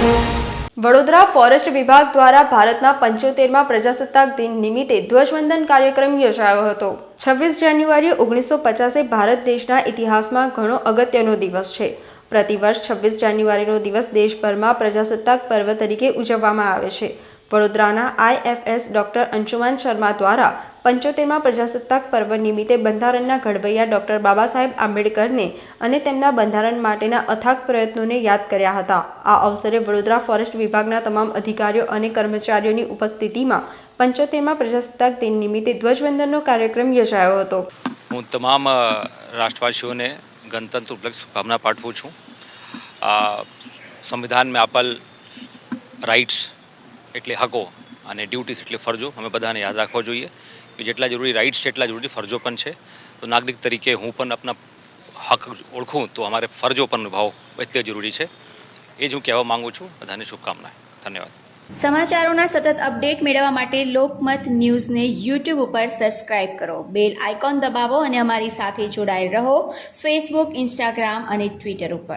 Vadodara forest વિભાગ દ્વારા ભારતના પંચોતેરમાં પ્રજાસત્તાક દિન નિમિત્તે ધ્વજવંદન કાર્યક્રમ યોજાયો હતો. છવ્વીસ જાન્યુઆરી ઓગણીસો પચાસે ભારત દેશના ઇતિહાસમાં ઘણો અગત્યનો દિવસ છે. પ્રતિવર્ષ છવ્વીસ જાન્યુઆરીનો દિવસ દેશભરમાં પ્રજાસત્તાક પર્વ તરીકે ઉજવવામાં આવે છે. વડોદરાના આઈએફએસ ડોક્ટર અંશુમાન શર્મા દ્વારા પંચોતેરમાં પ્રજાસત્તાક પર્વ નિમિત્તે બંધારણના ઘડવૈયા ડોક્ટર બાબા સાહેબ આંબેડકરને અને તેમના બંધારણ માટેના અથાગ પ્રયત્નોને યાદ કર્યા હતા. આ અવસરે વડોદરા ફોરેસ્ટ વિભાગના તમામ અધિકારીઓ અને કર્મચારીઓની ઉપસ્થિતિમાં પંચોતેરમાં પ્રજાસત્તાક દિન નિમિત્તે ધ્વજવંદનનો કાર્યક્રમ યોજાયો હતો. હું તમામ રાષ્ટ્રવાસીઓને ગણતંત્ર ઉપલક્ષ શુભકામના પાઠવું છું. સંવિધાનમાં આપેલ રાઇટ્સ એટલે હકો અને ડ્યુટીસ એટલે ફરજો અમે બધાને યાદ રાખવા જોઈએ કે જેટલા જરૂરી રાઇટ્સ છે એટલા જરૂરી ફરજો પણ છે. તો નાગરિક તરીકે હું પણ આપણા હક ઓળખું તો અમારે ફરજો પણ નિભાવો એટલે જરૂરી છે. એ જ હું કહેવા માંગુ છું. બધાને શુભકામના ધન્યવાદ. સમાચારોના સતત અપડેટ મેળવવા માટે લોકમત ન્યૂઝને યુટ્યુબ ઉપર સબસ્ક્રાઇબ કરો. બેલ આઇકોન દબાવો અને અમારી સાથે જોડાયેલ રહો. ફેસબુક ઇન્સ્ટાગ્રામ અને ટ્વિટર ઉપર.